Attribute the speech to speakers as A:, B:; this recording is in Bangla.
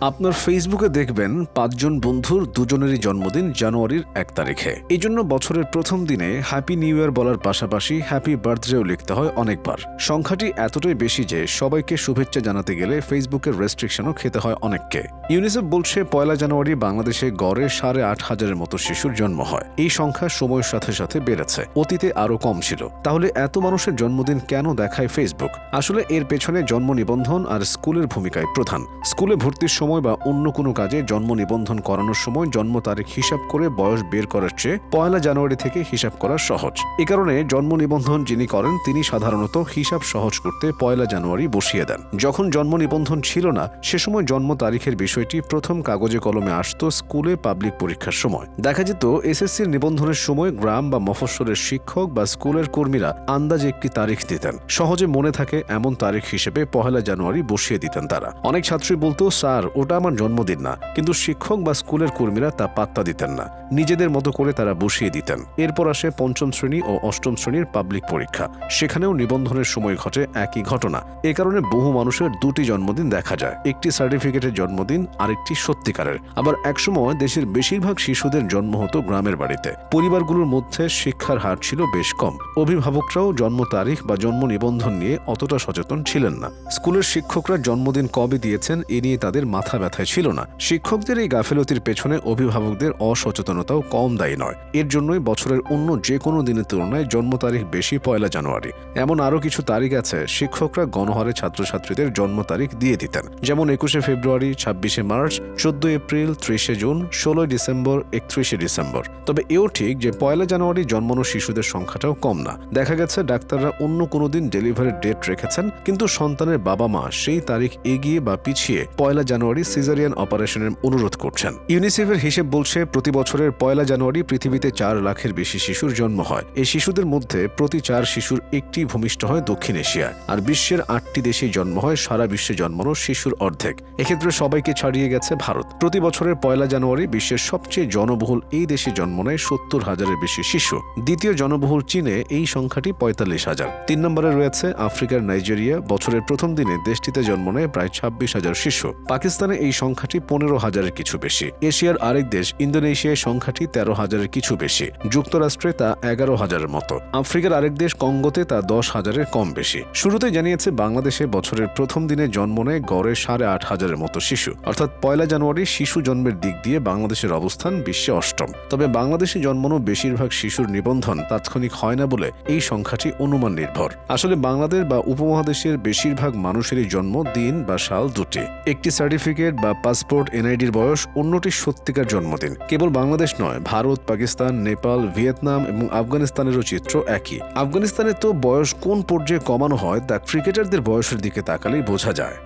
A: আপনার ফেসবুকে দেখবেন পাঁচজন বন্ধুর দুজনেরই জন্মদিন জানুয়ারির এক তারিখে। এই জন্য বছরের প্রথম দিনে হ্যাপি নিউ ইয়ার বলার পাশাপাশি হ্যাপি বার্থডেও লিখতে হয় অনেকবার। সংখ্যাটি এতটাই বেশি যে সবাইকে শুভেচ্ছা জানাতে গেলে ফেসবুকের রেস্ট্রিকশনও খেতে হয় অনেককে। ইউনিসেফ বলছে, পয়লা জানুয়ারি বাংলাদেশে গড়ে সাড়ে আট হাজারের মতো শিশুর জন্ম হয়। এই সংখ্যা সময়ের সাথে সাথে বেড়েছে। অতীতে আরও কম ছিল। তাহলে এত মানুষের জন্মদিন কেন দেখায় ফেসবুক আসলে এর পেছনে জন্ম নিবন্ধন আর স্কুলের ভূমিকায় প্রধান। স্কুলে ভর্তির সময় বা অন্য কোনো কাজে জন্ম নিবন্ধন করানোর সময় জন্ম তারিখ হিসাব করে বয়স বের করার চেয়ে পয়লা জানুয়ারি থেকে হিসাব করা সহজ। এ কারণে জন্ম নিবন্ধন যিনি করেন, তিনি সাধারণত হিসাব সহজ করতে পয়লা জানুয়ারি বসিয়ে দেন। যখন জন্ম নিবন্ধন ছিল না, সে সময় জন্ম তারিখের বিষয়টি প্রথম কাগজে কলমে আসতো স্কুলে পাবলিক পরীক্ষার সময়। দেখা যেত এসএসসির নিবন্ধনের সময় গ্রাম বা মফস্বলের শিক্ষক বা স্কুলের কর্মীরা আন্দাজে একটি তারিখ দিতেন। সহজে মনে থাকে এমন তারিখ হিসেবে পহেলা জানুয়ারি বসিয়ে দিতেন তারা। অনেক ছাত্রী বলতো, স্যার ওটা আমার জন্মদিন না, কিন্তু শিক্ষক বা স্কুলের কর্মীরা তা পাত্তা দিতেন না। নিজেদের মতো করে তারা বসিয়ে দিতেন। এরপর আসে পঞ্চম শ্রেণি ও অষ্টম শ্রেণির পাবলিক পরীক্ষা। সেখানেও নিবন্ধনের সময় ঘটে একই ঘটনা। এ কারণে বহু মানুষের দুটি জন্মদিন দেখা যায়। একটি সার্টিফিকেটের জন্মদিন, আরেকটি সত্যিকারের। আবার একসময় দেশের বেশিরভাগ শিশুদের জন্ম হতো গ্রামের বাড়িতে। পরিবারগুলোর মধ্যে শিক্ষার হার ছিল বেশ কম। অভিভাবকরাও জন্ম তারিখ বা জন্ম নিবন্ধন নিয়ে অতটা সচেতন ছিলেন না। স্কুলের শিক্ষকরা জন্মদিন কবে দিয়েছেন, এ নিয়ে তাদের মাথা ব্যথায় ছিল না। শিক্ষকদের এই গাফেলতির পেছনে অভিভাবকদের অসচেতনতাও কম দায়ী নয়। এর জন্যই বছরের অন্য যে কোনো দিনের তুলনায় জন্ম তারিখ বেশি পয়লা জানুয়ারি। এমন আরও কিছু তারিখ আছে শিক্ষকরা গণহারে ছাত্রছাত্রীদের জন্ম তারিখ দিয়ে দিতেন। যেমন একুশে ফেব্রুয়ারি, ছাব্বিশে মার্চ চোদ্দ এপ্রিল, ত্রিশে জুন, ষোলোই ডিসেম্বর, একত্রিশে ডিসেম্বর। তবে এও ঠিক যে পয়লা জানুয়ারি জন্মানো শিশুদের সংখ্যাটাও কম না। দেখা গেছে ডাক্তাররা অন্য কোনো দিন ডেলিভারির ডেট রেখেছেন, কিন্তু সন্তানের বাবা মা সেই তারিখ এগিয়ে বা পিছিয়ে পয়লা জানুয়ারি সিজারিয়ান অপারেশনের অনুরোধ করছেন। ইউনিসেফের হিসেব বলছে, প্রতি বছরের পয়লা জানুয়ারি পৃথিবীতে চার লাখের বেশি শিশুর জন্ম হয়। এই শিশুদের মধ্যে প্রতি চার শিশুর একটি ভূমিষ্ঠ হয় দক্ষিণ এশিয়ায়। আর বিশ্বের আটটি দেশেই জন্ম হয়, সারা বিশ্বে জন্মানো শিশুর অর্ধেক। এক্ষেত্রে সবাইকে ছাড়িয়ে গেছে ভারত। প্রতি বছরের পয়লা জানুয়ারি বিশ্বের সবচেয়ে জনবহুল এই দেশে জন্ম নেয় সত্তর হাজারের বেশি শিশু। দ্বিতীয় জনবহুল চীনে এই সংখ্যাটি পঁয়তাল্লিশ হাজার। তিন নম্বরে রয়েছে আফ্রিকার নাইজেরিয়া। বছরের প্রথম দিনে দেশটিতে জন্ম নেয় প্রায় ছাব্বিশ হাজার শিশু। পাকিস্তানে এই সংখ্যাটি পনেরো হাজারের কিছু বেশি। এশিয়ার আরেক দেশ ইন্দোনেশিয়ায় সংখ্যাটি তেরো হাজারের কিছু বেশি। যুক্তরাষ্ট্রে তা এগারো হাজারের মতো। আফ্রিকার আরেক দেশ কঙ্গোতে তা দশ হাজারের কম বেশি। শুরুতে জানিয়েছে, বাংলাদেশে বছরের প্রথম দিনে জন্ম নেয় গড়ে সাড়ে আট হাজারের মতো শিশু। অর্থাৎ পয়লা জানুয়ারি শিশু জন্মের দিক দিয়ে বাংলাদেশের অবস্থান বিশ্বে অষ্টম। তবে বাংলাদেশে জন্মানো বেশিরভাগ শিশুর নিবন্ধন তাৎক্ষণিক হয় না বলে এই সংখ্যাটি অনুমান নির্ভর। আসলে বাংলাদেশ বা উপমহাদেশের বেশিরভাগ মানুষেরই জন্ম দিন বা সাল দুটি। একটি সার্টিফিকেট বা পাসপোর্ট এনআইডির বয়স অন্যটি সত্যিকার জন্মদিন। কেবল বাংলাদেশ নয়, ভারত, পাকিস্তান, নেপাল, ভিয়েতনাম এবং আফগানিস্তানেরও চিত্র একই। আফগানিস্তানে তো বয়স কোন পর্যায়ে কমানো হয় তা ক্রিকেটারদের বয়সের দিকে তাকালেই বোঝা যায়।